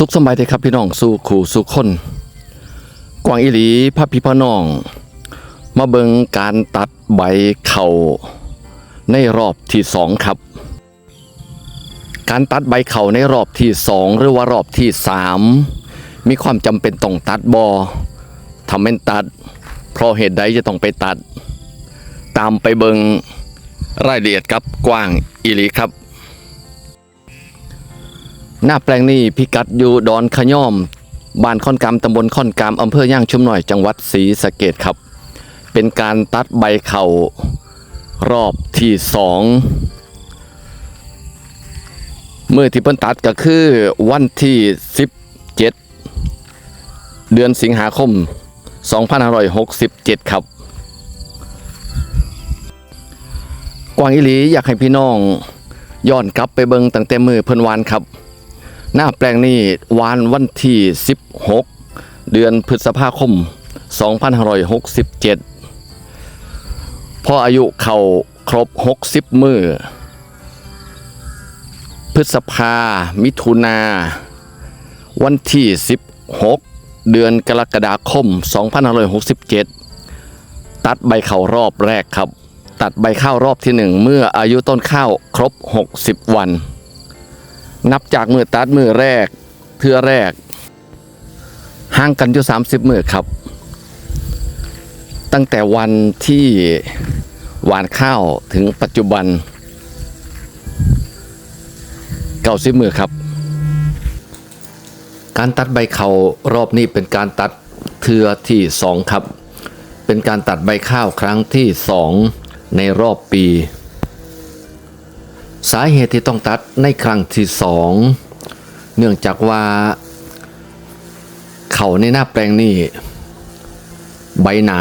สุขสบายเด้ครับพี่น้องสู่ขู่สู่คนกวางอีหลีพระพี่พ่อน้อง มาเบิงการตัดใบเข่าในรอบที่สองครับ การตัดใบเข่าในรอบที่สองหรือว่ารอบที่สามมีความจำเป็นต้องตัดบอทำเป็นตัด เพราะเหตุใดจะต้องไปตัด ตามไปเบิงรายละเอียดกับกว้างอีหลีครับ หน้าแปลงนี้พิกัดอยู่ดอนขย่อม บ้านค่อนกำตำบลค่อนกำอำเภอย่างชุมหน่อยจังหวัดศรีสะเกดครับ เป็นการตัดใบเข่ารอบที่สองเมื่อที่เพิ่นตัดก็คือวันที่ 17 เดือนสิงหาคม 2567 ครับ กวางอิลีอยากให้พี่น้องย้อนกลับไปเบิงตั้งแต่มือเพิ่นวานครับ หน้าแปลงนี้วานวันที่ 16 เดือนพฤษภาคม 2567 พออายุเขาครบ 60 มือ พฤษภา มิถุนา วันที่ 16 เดือนกรกฎาคม 2567 ตัดใบเข่ารอบแรกครับ ตัดใบข้าวรอบที่หนึ่งเมื่ออายุต้นข้าวครบ 60 วัน นับจากมือตัดมือแรก เทือแรก ห่างกันอยู่30 มือครับ ตั้งแต่วันที่หวานข้าวถึงปัจจุบันเก้าสิบมือครับ การตัดใบเขารอบนี้เป็นการตัดเทือที่สองครับ เป็นการตัดใบข้าวครั้งที่สองในรอบปี สาเหตุที่ต้องตัดในครั้งที่สองเนื่องจากว่า เขาในหน้าแปลงนี้ ใบหนา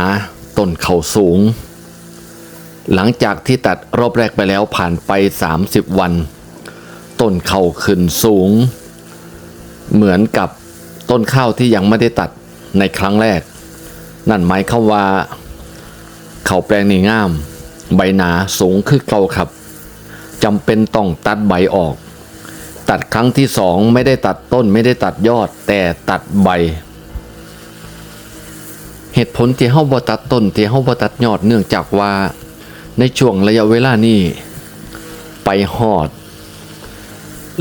ต้นเขาสูง หลังจากที่ตัดรอบแรกไปแล้วผ่านไป 30 วัน ต้นเขาขึ้นสูง เหมือนกับต้นข้าวที่ยังไม่ได้ตัดในครั้งแรก นั่นหมายความว่า เขาแปลงนี้งาม ใบหนาสูงคือเก่าครับ จำเป็นต้องตัดใบออก ตัดครั้งที่สองไม่ได้ตัดต้นไม่ได้ตัดยอด แต่ตัดใบ เหตุผลที่เฮาบ่ตัดต้นที่เฮาบ่ตัดยอดเนื่องจากว่าในช่วงระยะเวลานี้ไปฮอด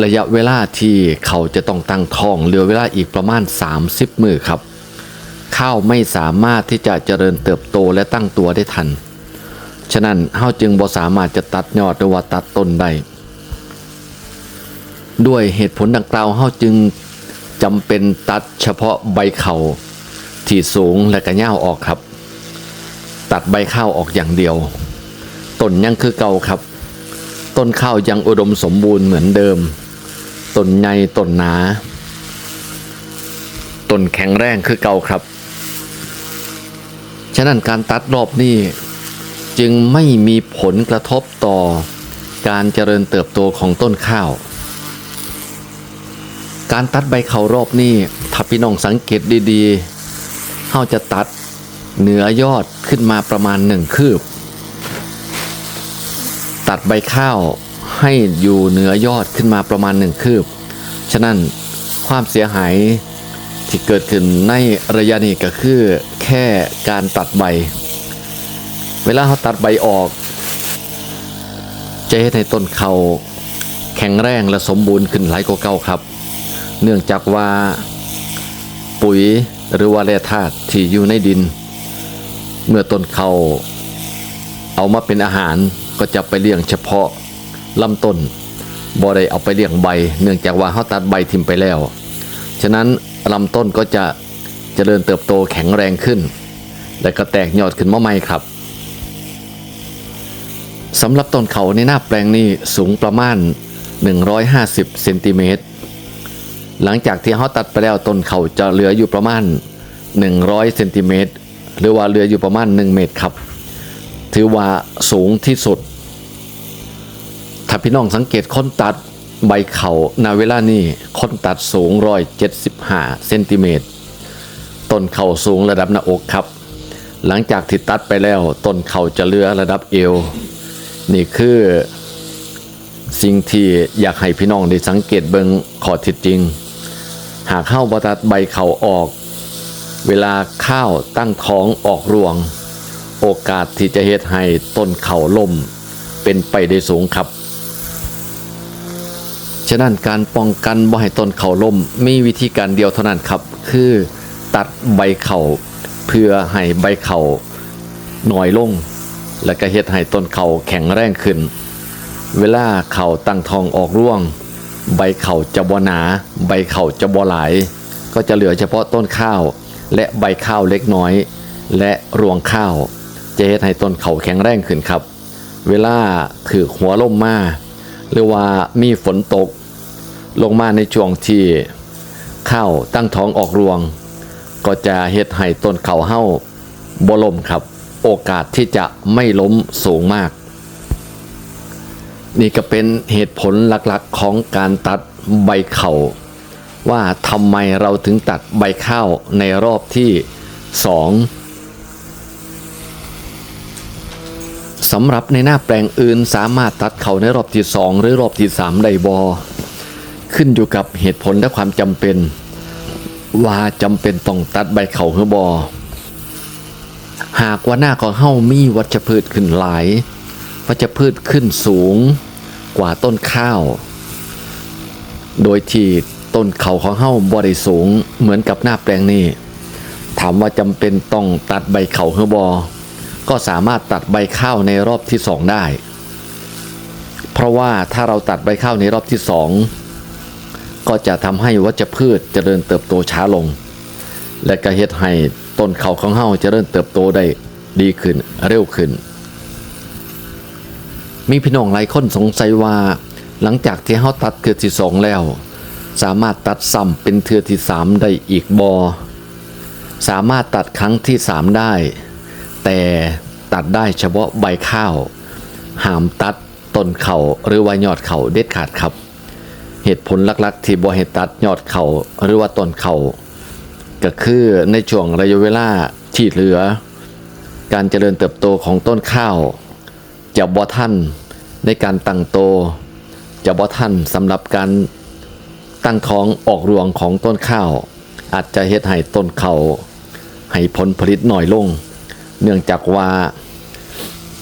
ระยะเวลาที่เขาจะต้องตั้งท้องเหลือเวลาอีกประมาณ 30 มือครับ ข้าวไม่สามารถที่จะเจริญเติบโตและตั้งตัวได้ทัน ฉะนั้นเฮาจึงบ่สามารถจะตัดยอดหรือว่าตัดต้นได้ด้วยเหตุผลดังกล่าวเฮาจึงจำเป็นตัดเฉพาะใบเขาที่สูงและกระย่าออกครับ ตัดใบข้าวออกอย่างเดียว ต้นยังคือเก่าครับ ต้นข้าวยังอุดมสมบูรณ์เหมือนเดิม ต้นใหญ่ต้นหนาต้นแข็งแรงคือเก่าครับ ฉะนั้นการตัดรอบนี้ จึงไม่มีผลกระทบต่อการเจริญเติบโตของต้นข้าว การตัดใบเขารอบนี้ถ้าพี่น้องสังเกตดีๆเขาจะตัดเหนือยอดขึ้นมาประมาณหนึ่งคืบ ตัดใบข้าวให้อยู่เหนือยอดขึ้นมาประมาณหนึ่งคืบ ฉะนั้นความเสียหายที่เกิดขึ้นในระยะนี้ก็คือแค่การตัดใบ เวลาเขาตัดใบออก จะเห็นให้ต้นเขาแข็งแรงและสมบูรณ์ขึ้นหลายกว่าเก่าครับ เนื่องจากว่าปุ๋ยหรือว่าแร่ธาตุที่อยู่ในดิน เมื่อต้นเขาเอามาเป็นอาหารก็จะไปเลี้ยงเฉพาะลำต้นบ่ได้เอาไปเลี้ยงใบ เนื่องจากว่าเขาตัดใบทิ่มไปแล้ว ฉะนั้นลำต้นก็จะเจริญเติบโตแข็งแรงขึ้น และก็แตกยอดขึ้นมาใหม่ครับ สำหรับต้นเขาในหน้าแปลงนี้สูงประมาณ 150เซนติเมตร หลังจากที่เขาตัดไปแล้วต้นเขาจะเหลืออยู่ประมาณ 100เซนติเมตรหรือว่าเหลืออยู่ประมาณ 1 เมตรครับ ถือว่าสูงที่สุด ถ้าพี่น้องสังเกตคนตัดใบเขาณเวลานี้คนตัดสูงร้อยเจ็ดสิบห้าเซนติเมตรต้นเข่าสูงระดับหน้าอกครับ หลังจากที่ตัดไปแล้วต้นเข่าจะเหลือระดับเอว นี่คือสิ่งที่อยากให้พี่น้องได้สังเกตเบิงข้อท็จจริง หากเข้าบ่ตัดใบเข่าออก เวลาข้าวตั้งท้องออกรวง โอกาสที่จะเฮ็ดให้ต้นเข่าล่มเป็นไปได้สูงครับ ฉะนั้นการป้องกันบ่ให้ต้นเข่าล่มมีวิธีการเดียวเท่านั้นครับ คือตัดใบเข่าเพื่อให้ใบเข่าหน้อยลง และก็เฮ็ดให้ต้นเข่าแข็งแรงขึ้น เวลาเข่าตั้งทองออกร่วง ใบเข่าจะบ่หนา ใบเข่าจะบ่หลาย ก็จะเหลือเฉพาะต้นข้าว และใบข้าวเล็กน้อย และรวงข้าว จะเฮ็ดให้ต้นเข่าแข็งแรงขึ้นครับ เวลาถือหัวล่มมาหรือว่ามีฝนตก ลงมาในช่วงที่ข้าวตั้งท้องออกรวง ก็จะเฮ็ดให้ต้นเข่าเฮ้าบ่ล่มครับ โอกาสที่จะไม่ล้มสูงมาก นี่ก็เป็นเหตุผลหลักๆของการตัดใบเขาว่าทำไมเราถึงตัดใบข้าวในรอบที่สองสำหรับในหน้าแปลงอื่นสามารถตัดเขาในรอบที่สองหรือรอบที่สามได้บอขึ้นอยู่กับเหตุผลและความจำเป็น ว่าจำเป็นต้องตัดใบเข่าหรือบอ หากว่าหน้าของเฮ้ามีวัชพืชขึ้นหลาย วัชพืชขึ้นสูงกว่าต้นข้าว โดยที่ต้นเขาของเฮ้าบ่ได้สูงเหมือนกับหน้าแปลงนี้ ถามว่าจำเป็นต้องตัดใบเขาหรือบอ ก็สามารถตัดใบข้าวในรอบที่สองได้ เพราะว่าถ้าเราตัดใบข้าวในรอบที่สองก็จะทำให้วัชพืชเจริญเติบโตช้าลง และก็เฮ็ดให้ ต้นเขาของเฮาจะเริญเติบโตได้ดีขึ้นเร็วขึ้น มีพี่น้องหลายคนสงสัยว่า หลังจากที่เฮาตัดเทือที่สองแล้ว สามารถตัดซ้ำเป็นเทือที่สามได้อีกบอสามารถตัดครั้งที่สามได้ แต่ตัดได้เฉพาะใบข้าวห้ามตัดต้นเขาหรือว่ายอดเขาเด็ดขาดครับ เหตุผลหลักๆ ที่บ่ให้ตัดยอดเขาหรือว่าต้นเข่า ก็คือในช่วงระยะเวลาที่เหลือ การเจริญเติบโตของต้นข้าวจะบ่ทันในการตั้งโต จะบ่ทันสำหรับการตั้งท้องออกรวงของต้นข้าว อาจจะเฮ็ดให้ต้นเขาให้ผลผลิตน้อยลง เนื่องจากว่า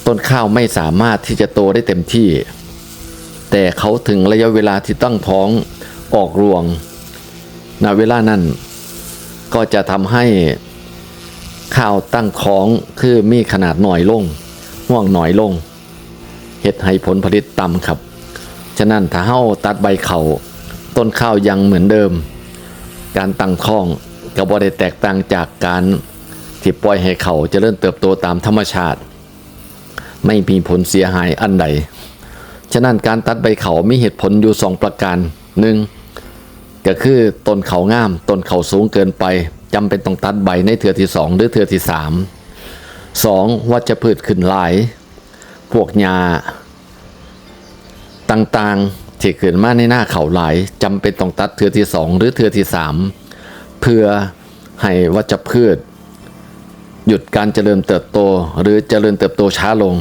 ต้นข้าวไม่สามารถที่จะโตได้เต็มที่ แต่เขาถึงระยะเวลาที่ตั้งท้องออกรวงณเวลานั้น ก็จะทำให้ข้าวตั้งท้องคือมีขนาดหน่อยลงห่วงหน่อยลงเฮ็ดให้ผลผลิตต่ำครับ ฉะนั้นถ้าเฮาตัดใบเขาต้นข้าวยังเหมือนเดิม การตั้งท้องก็บ่ได้แตกต่างจากการที่ปล่อยให้เขาจเจริญเติบโตตามธรรมชาติ ไม่มีผลเสียหายอันใด ฉะนั้นการตัดใบเขามีเหตุผลอยู่สองประการหนึ่ง ก็คือต้นเขางามต้นเขาสูงเกินไปจำเป็นต้องตัดใบในเทือที่สองหรือเทือที่สามสองวัชพืชขึ้นหลาย พวกหญ้าต่างๆที่ขึ้นมาในหน้าเขาหลายจำเป็นต้องตัดเทือที่สองหรือเทือที่สามเพื่อให้วัชพืช หยุดการเจริญเติบโต หรือเจริญเติบโตช้าลง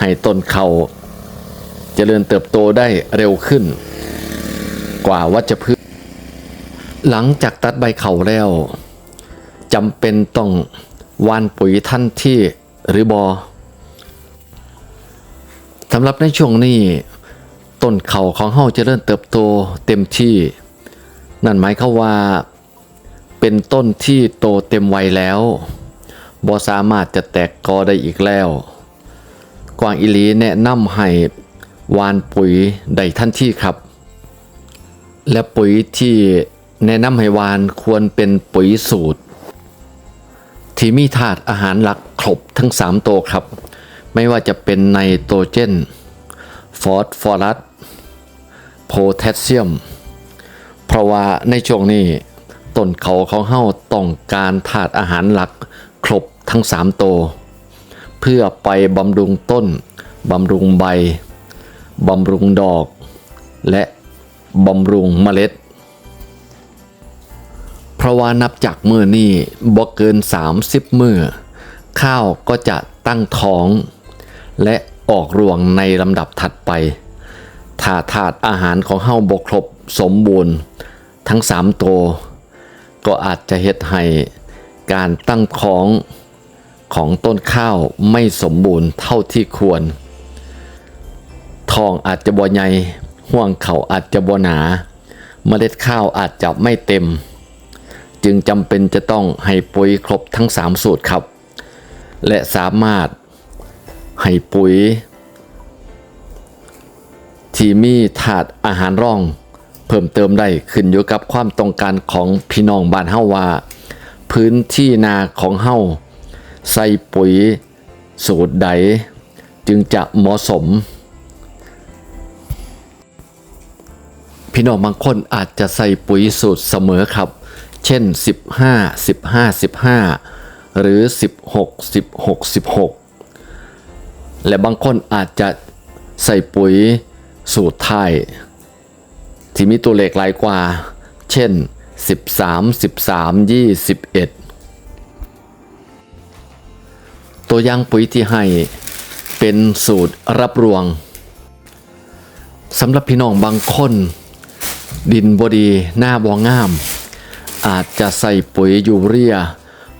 ให้ต้นเขาเจริญเติบโตได้เร็วขึ้น กว่าวัชพืช หลังจากตัดใบเขาแล้วจำเป็นต้องวานปุ๋ยทันที่หรือบอสำหรับในช่วงนี้ต้นเขาของเฮาจะเริญเติบโตเต็มที่ นั่นหมายความว่า เป็นต้นที่โตเต็มวัยแล้วบ่สามารถจะแตกกอได้อีกแล้ว กวางอิลีแนะนำให้วานปุ๋ยได้ทันทีครับ และปุ๋ยที่ แนะนำให้วานควรเป็นปุ๋ยสูตร ที่มีธาตุอาหารหลักครบทั้ง 3 ตัวครับ ไม่ว่าจะเป็นไนโตรเจน ฟอสฟอรัส โพแทสเซียม เพราะว่าในช่วงนี้ต้นเขาเของเฮาต้องการธาตุอาหารหลักครบทั้ง 3 ตัว เพื่อไปบำรุงต้นบำรุงใบ บำรุงดอก และบำรุงเมล็ด เพราะว่านับจากมือนี่บ่เกิน 30 มือข้าวก็จะตั้งท้อง และออกรวงในลำดับถัดไป ถ้าถาดอาหารของเฮาบกครบสมบูรณ์ ทั้งสามตัวก็อาจจะเฮ็ดให้การตั้งท้องของต้นข้าวไม่สมบูรณ์เท่าที่ควร ทองอาจจะบ่ใหญ่ห่วงเขาอาจจะบ่หนา เมล็ดข้าวอาจจะไม่เต็ม จึงจำเป็นจะต้องให้ปุ๋ยครบทั้ง 3 สูตรครับ และสามารถให้ปุ๋ย ที่มีถาดอาหารร่อง เพิ่มเติมได้ขึ้นอยู่กับความต้องการของพี่น้องบ้านเฮาว่า พื้นที่นาของเฮาใส่ปุ๋ยสูตรใด จึงจะเหมาะสม พี่น้องบางคนอาจจะใส่ปุ๋ยสูตรเสมอครับ เช่น 15 15 15 หรือ 16 16 16 และบางคนอาจจะใส่ปุ๋ยสูตรไทย ที่มีตัวเลขหลายกว่า เช่น 13 13 21 ตัวอย่างปุ๋ยที่ให้เป็นสูตรรับรวงสำหรับพี่น้องบางคน ดินบดีหน้าบองาม อาจจะใส่ปุ๋ยยูเรีย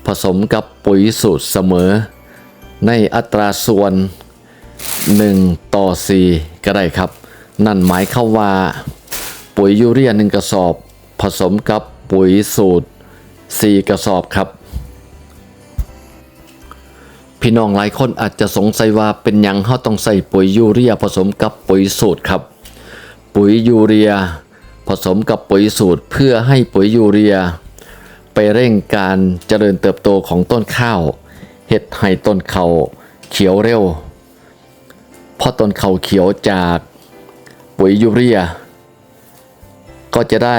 ผสมกับปุ๋ยสูตรเสมอ ในอัตราส่วน 1 ต่อ 4 ก็ได้ครับ นั่นหมายเข้ามว่า ปุ๋ยยูเรียหนึ่งกระสอบ ผสมกับปุ๋ยสูตร 4 กระสอบครับ พี่น้องหลายคนอาจจะสงสัยว่าเป็นยังเขาต้องใส่ปุ๋ยยูเรียผสมกับปุ๋ยสูตรครับ ปุ๋ยยูเรีย ผสมกับปุ๋ยสูตรเพื่อให้ปุ๋ยยูเรีย ไปเร่งการเจริญเติบโตของต้นข้าว เห็ดให้ต้นเขาเขียวเร็วเพราะต้นเขาเขียวจากปุ๋ยยูเรีย ก็จะได้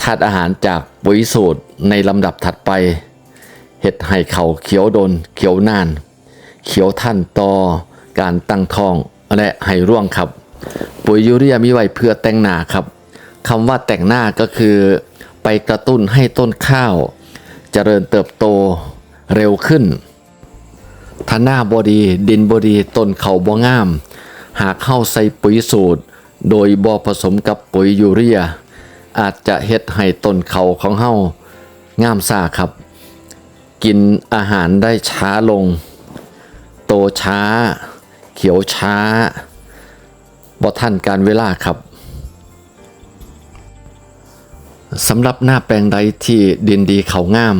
ธาตุอาหารจากปุ๋ยสูตรในลำดับถัดไป เห็ดให้เขาเขียวโดนเขียวนาน เขียวท่านต่อการตั้งท้องและให้ร่วงครับ ปุ๋ยยูเรียมีไว้เพื่อแต่งหนาครับ คำว่าแต่งหน้าก็คือไปกระตุ้นให้ต้นข้าวเจริญเติบโตเร็วขึ้นถ้าหน้าบอดี ดินบอดีต้นเขาบ่งาม หากเข้าใส่ปุ๋ยสูตร โดยบอผสมกับปุ๋ยยูเรีย อาจจะเฮ็ดให้ต้นเขาของเฮางามซ่าครับ กินอาหารได้ช้าลง โตช้า เขียวช้าบ่ทันการเวลาครับ สำหรับหน้าแปลงใดที่ดินดีเขางาม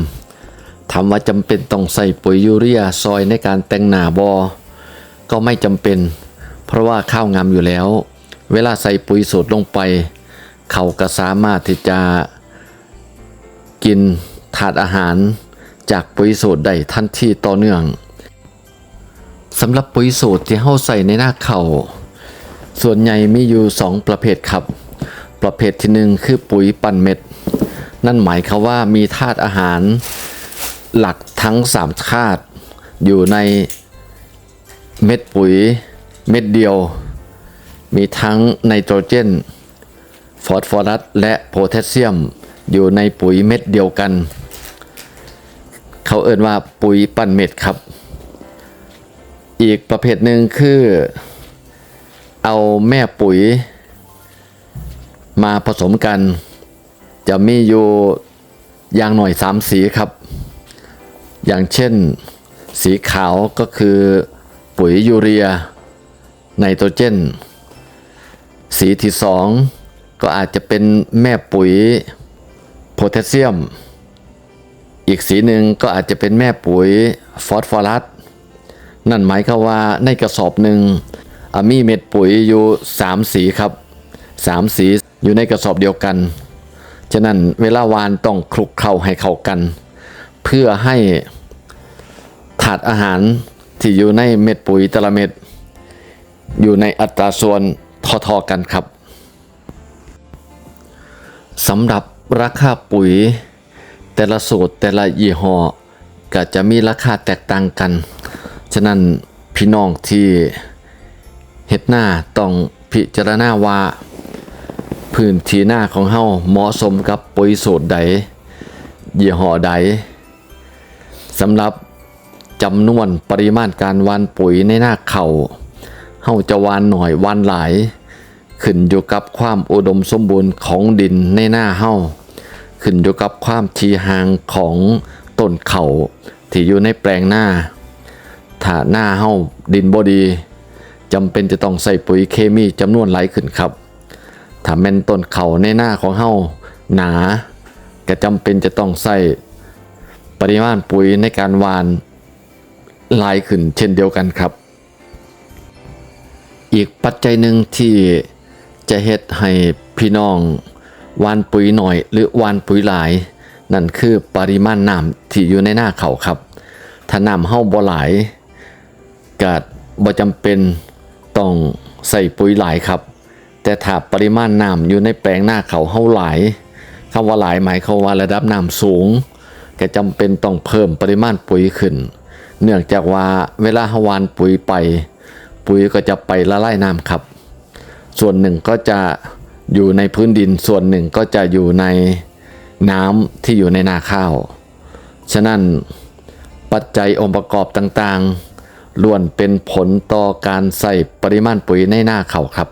ถามว่าจำเป็นต้องใส่ปุ๋ยยูเรียซอยในการแต่งหน้าบอก็ไม่จำเป็น เพราะว่าข้าวงามอยู่แล้ว เวลาใส่ปุ๋ยสูตรลงไป เขาก็สามารถที่จะกินถาดอาหารจากปุ๋ยสูตรได้ทันทีต่อเนื่องสำหรับปุ๋ยสูตรที่เฮาใส่ในหน้าเขา่าส่วนใหญ่มีอยู่ 2 ประเภทครับ ประเภทที่หนึ่งคือปุ๋ยปั่นเม็ด นั่นหมายความว่ามีธาตุอาหารหลักทั้ง 3 ธาตุอยู่ในเม็ดปุ๋ยเม็ดเดียว มีทั้งไนโตรเจน ฟอสฟอรัส และโพแทสเซียมอยู่ในปุ๋ยเม็ดเดียวกัน เขาเอ่นว่าปุ๋ยปั่นเม็ดครับ อีกประเภทหนึ่งคือ เอาแม่ปุ๋ย มาผสมกัน จะมีอยู่อย่างหน่อยสามสีครับ อย่างเช่น สีขาวก็คือปุ๋ยยูเรียไนโตรเจน สีที่สองก็อาจจะเป็นแม่ปุ๋ยโพแทสเซียม อีกสีหนึ่งก็อาจจะเป็นแม่ปุ๋ยฟอสฟอรัส นั่นหมายความว่าในกระสอบหนึ่งมีเม็ดปุ๋ยอยู่ 3 สีครับ 3 สี อยู่ในกระสอบเดียวกัน ฉะนั้นเวลาวานต้องคลุกเข้าให้เข้ากัน เพื่อให้ถาดอาหารที่อยู่ในเม็ดปุ๋ยแต่ละเม็ดอยู่ในอัตราส่วนทอๆกันครับสำหรับราคาปุ๋ย แต่ละสูตรแต่ละยี่ห้อก็จะมีราคาแตกต่างกัน ฉะนั้นพี่น้องที่เฮ็ดหน้าต้องพิจารณาว่า พื้นที่หน้าของเฮาเหมาะสมกับปุ๋ยสูตรใด ยี่ห้อใดสำหรับจำนวนปริมาณการวานปุ๋ยในหน้าเขาเฮาจะวานหน่อยวานหลาย ขึ้นอยู่กับความอุดมสมบูรณ์ของดินในหน้าเฮาขึ้นอยู่กับความทีห่างของต้นเขาที่อยู่ในแปลงหน้า ถ้าหน้าเฮาดินบดีจำเป็นจะต้องใส่ปุ๋ยเคมีจำนวนหลายขึ้นครับ ถ้าแม่นต้นเขาในหน้าของเฮาหนาก็จำเป็นจะต้องใส่ปริมาณปุ๋ยในการหวานหลายขึ้นเช่นเดียวกันครับ อีกปัจจัยหนึ่งที่จะเฮ็ดให้พี่น้องวานปุ๋ยหน่อย หรือวานปุ๋ยหลาย นั่นคือปริมาณน้ำที่อยู่ในหน้าเขาครับ ถ้าน้ำเฮาบ่หลายก็บ่จำเป็นต้องใส่ปุ๋ยหลายครับ แต่ถ้าปริมาณน้ำอยู่ในแปลงหน้าเขาเฮาหลายคำว่าหลายหมายควาว่าระดับน้ำสูงก็จำเป็นต้องเพิ่มปริมาณปุ๋ยขึ้น เนื่องจากว่าเวลาฮวานปุ๋ยไป ปุ๋ยก็จะไปละลายน้ำครับ ส่วนหนึ่งก็จะอยู่ในพื้นดินส่วนหนึ่งก็จะอยู่ในน้ำที่อยู่ในนาข้าว ฉะนั้นปัจจัยองค์ประกอบต่างๆล้วนเป็นผลต่อการใส่ปริมาณปุ๋ยในหน้าเขาครับ